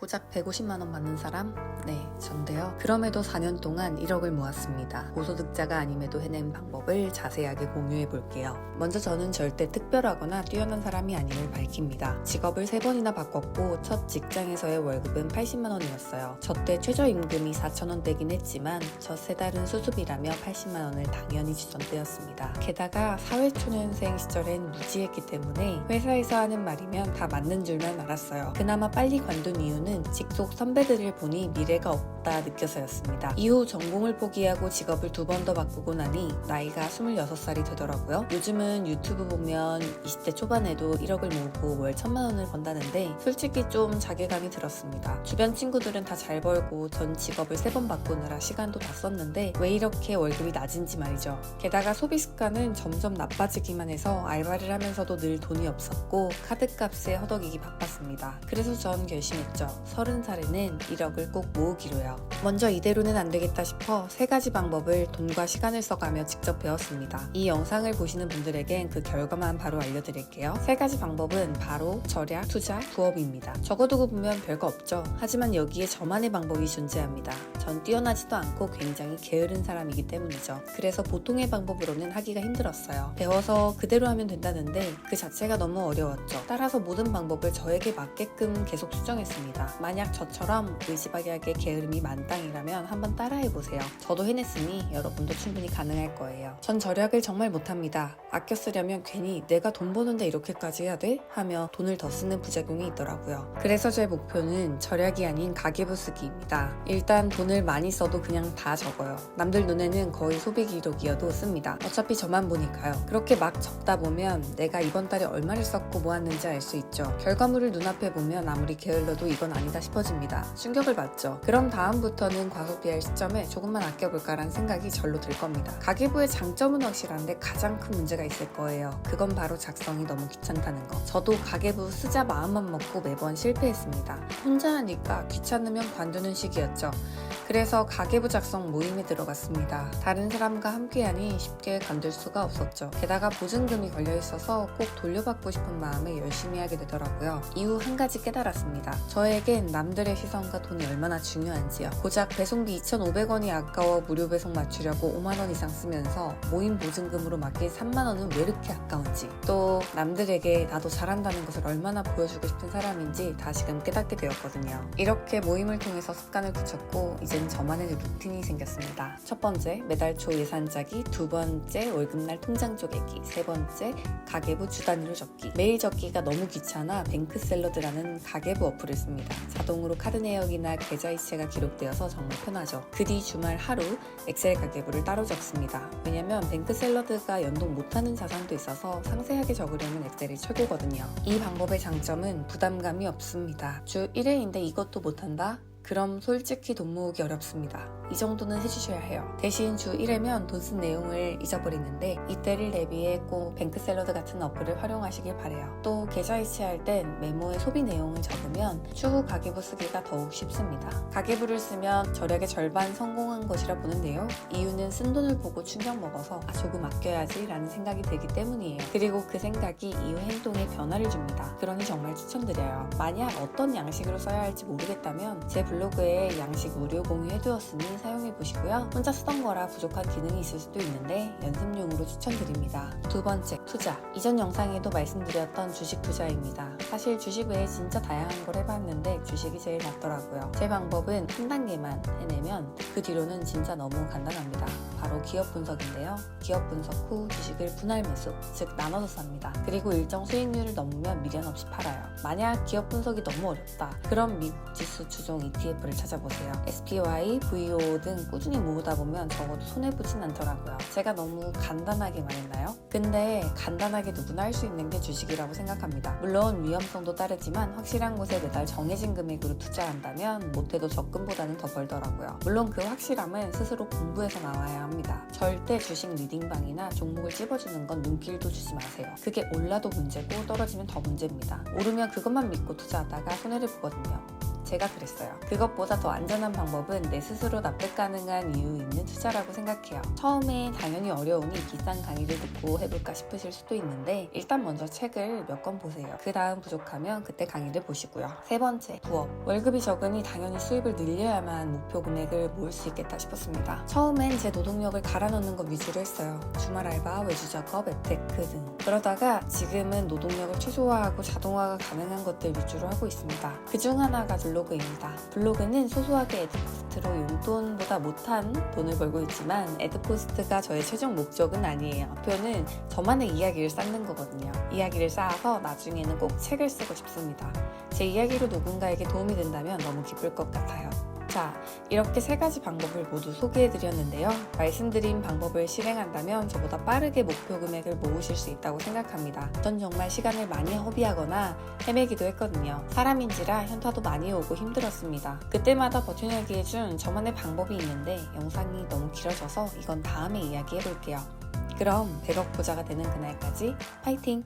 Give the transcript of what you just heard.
고작 150만 원 받는 사람? 네, 전데요. 그럼에도 4년 동안 1억을 모았습니다. 고소득자가 아님에도 해낸 방법을 자세하게 공유해 볼게요. 먼저 저는 절대 특별하거나 뛰어난 사람이 아님을 밝힙니다. 직업을 3번이나 바꿨고 첫 직장에서의 월급은 80만 원이었어요. 저 때 최저임금이 4천 원대긴 했지만 첫세 달은 수습이라며 80만 원을 당연히 주던 때였습니다. 게다가 사회초년생 시절엔 무지했기 때문에 회사에서 하는 말이면 다 맞는 줄만 알았어요. 그나마 빨리 관둔 이유는 직속 선배들을 보니 미래가 없다 느껴서였습니다. 이후 전공을 포기하고 직업을 두 번 더 바꾸고 나니 나이가 26살이 되더라고요. 요즘은 유튜브 보면 20대 초반에도 1억을 모으고 월 1000만 원을 번다는데 솔직히 좀 자괴감이 들었습니다. 주변 친구들은 다 잘 벌고 전 직업을 세 번 바꾸느라 시간도 다 썼는데 왜 이렇게 월급이 낮은지 말이죠. 게다가 소비 습관은 점점 나빠지기만 해서 알바를 하면서도 늘 돈이 없었고 카드값에 허덕이기 바빴습니다. 그래서 전 결심했죠. 30살에는 1억을 꼭 모으기로요. 먼저 이대로는 안 되겠다 싶어 세 가지 방법을 돈과 시간을 써가며 직접 배웠습니다. 이 영상을 보시는 분들에겐 그 결과만 바로 알려드릴게요. 세 가지 방법은 바로 절약, 투자, 부업입니다. 적어두고 보면 별거 없죠. 하지만 여기에 저만의 방법이 존재합니다. 전 뛰어나지도 않고 굉장히 게으른 사람이기 때문이죠. 그래서 보통의 방법으로는 하기가 힘들었어요. 배워서 그대로 하면 된다는데 그 자체가 너무 어려웠죠. 따라서 모든 방법을 저에게 맞게끔 계속 수정했습니다. 만약 저처럼 의지박약의 게으름이 만땅이라면 한번 따라해보세요. 저도 해냈으니 여러분도 충분히 가능할 거예요. 전 절약을 정말 못합니다. 아껴 쓰려면 괜히 내가 돈 버는데 이렇게까지 해야 돼? 하며 돈을 더 쓰는 부작용이 있더라고요. 그래서 제 목표는 절약이 아닌 가계부 쓰기입니다. 일단 돈을 많이 써도 그냥 다 적어요. 남들 눈에는 거의 소비 기록이어도 씁니다. 어차피 저만 보니까요. 그렇게 막 적다 보면 내가 이번 달에 얼마를 썼고 모았는지 알 수 있죠. 결과물을 눈앞에 보면 아무리 게을러도 이건 아니다 싶어집니다. 충격을 받죠. 그럼 다음부터는 과소비할 시점에 조금만 아껴볼까라는 생각이 절로 들 겁니다. 가계부의 장점은 확실한데 가장 큰 문제가 있을 거예요. 그건 바로 작성이 너무 귀찮다는 거. 저도 가계부 쓰자 마음만 먹고 매번 실패했습니다. 혼자 하니까 귀찮으면 관두는 시기였죠. 그래서 가계부 작성 모임에 들어갔습니다. 다른 사람과 함께하니 쉽게 관둘 수가 없었죠. 게다가 보증금이 걸려 있어서 꼭 돌려받고 싶은 마음에 열심히 하게 되더라고요. 이후 한 가지 깨달았습니다. 저에 겐 남들의 시선과 돈이 얼마나 중요한지요. 고작 배송비 2,500원이 아까워 무료 배송 맞추려고 5만원 이상 쓰면서 모임 보증금으로 맡긴 3만원은 왜 이렇게 아까운지 또 남들에게 나도 잘한다는 것을 얼마나 보여주고 싶은 사람인지 다시금 깨닫게 되었거든요. 이렇게 모임을 통해서 습관을 굳혔고 이젠 저만의 루틴이 생겼습니다. 첫 번째 매달 초 예산 짜기, 두 번째 월급날 통장 쪼개기, 세 번째 가계부 주 단위로 적기. 매일 적기가 너무 귀찮아 뱅크 샐러드라는 가계부 어플을 씁니다. 자동으로 카드 내역이나 계좌 이체가 기록되어서 정말 편하죠. 그 뒤 주말 하루 엑셀 가계부를 따로 적습니다. 왜냐면 뱅크 샐러드가 연동 못하는 자산도 있어서 상세하게 적으려면 엑셀이 최고거든요. 이 방법의 장점은 부담감이 없습니다. 주 1회인데 이것도 못한다? 그럼 솔직히 돈 모으기 어렵습니다. 이 정도는 해주셔야 해요. 대신 주 1회면 돈 쓴 내용을 잊어버리는데 이때를 대비해 꼭 뱅크샐러드 같은 어플을 활용하시길 바래요. 또 계좌 이체할 땐 메모에 소비 내용을 적으면 추후 가계부 쓰기가 더욱 쉽습니다. 가계부를 쓰면 절약의 절반 성공한 것이라 보는데요. 이유는 쓴 돈을 보고 충격 먹어서 아, 조금 아껴야지 라는 생각이 들기 때문이에요. 그리고 그 생각이 이후 행동에 변화를 줍니다. 그러니 정말 추천드려요. 만약 어떤 양식으로 써야 할지 모르겠다면 제 블로그에 양식 무료 공유해두었으니 사용해보시고요. 혼자 쓰던 거라 부족한 기능이 있을 수도 있는데 연습용으로 추천드립니다. 두 번째, 투자. 이전 영상에도 말씀드렸던 주식 투자입니다. 사실 주식 외에 진짜 다양한 걸 해봤는데 주식이 제일 낫더라고요. 제 방법은 한 단계만 해내면 그 뒤로는 진짜 너무 간단합니다. 바로 기업 분석인데요. 기업 분석 후 주식을 분할 매수, 즉 나눠서 삽니다. 그리고 일정 수익률을 넘으면 미련 없이 팔아요. 만약 기업 분석이 너무 어렵다. 그럼 미 지수 추종 ETF를 찾아보세요. SPY, VO 등 꾸준히 모으다 보면 적어도 손해보진 않더라고요. 제가 너무 간단하게 말했나요? 근데 간단하게 누구나 할 수 있는 게 주식이라고 생각합니다. 물론 위험성도 따르지만 확실한 곳에 매달 정해진 금액으로 투자한다면 못해도 적금보다는 더 벌더라고요. 물론 그 확실함은 스스로 공부해서 나와야 합니다. 절대 주식 리딩방이나 종목을 찝어주는 건 눈길도 주지 마세요. 그게 올라도 문제고 떨어지면 더 문제입니다. 오르면 그것만 믿고 투자하다가 손해를 보거든요. 제가 그랬어요. 그것보다 더 안전한 방법은 내 스스로 납득 가능한 이유 있는 투자라고 생각해요. 처음에 당연히 어려우니 비싼 강의를 듣고 해볼까 싶으실 수도 있는데 일단 먼저 책을 몇 권 보세요. 그 다음 부족하면 그때 강의를 보시고요. 세 번째, 부업. 월급이 적으니 당연히 수입을 늘려야만 목표 금액을 모을 수 있겠다 싶었습니다. 처음엔 제 노동력을 갈아 넣는 것 위주로 했어요. 주말 알바, 외주 작업, 앱테크 등. 그러다가 지금은 노동력을 최소화하고 자동화가 가능한 것들 위주로 하고 있습니다. 그 중 하나가 블로그입니다. 블로그는 소소하게 에드포스트로 용돈보다 못한 돈을 벌고 있지만 에드포스트가 저의 최종 목적은 아니에요. 목표는 저만의 이야기를 쌓는 거거든요. 이야기를 쌓아서 나중에는 꼭 책을 쓰고 싶습니다. 제 이야기로 누군가에게 도움이 된다면 너무 기쁠 것 같아요. 자, 이렇게 세 가지 방법을 모두 소개해 드렸는데요. 말씀드린 방법을 실행한다면 저보다 빠르게 목표 금액을 모으실 수 있다고 생각합니다. 전 정말 시간을 많이 허비하거나 헤매기도 했거든요. 사람인지라 현타도 많이 오고 힘들었습니다. 그때마다 버텨내기 해준 저만의 방법이 있는데 영상이 너무 길어져서 이건 다음에 이야기해 볼게요. 그럼 100억 부자가 되는 그날까지 파이팅!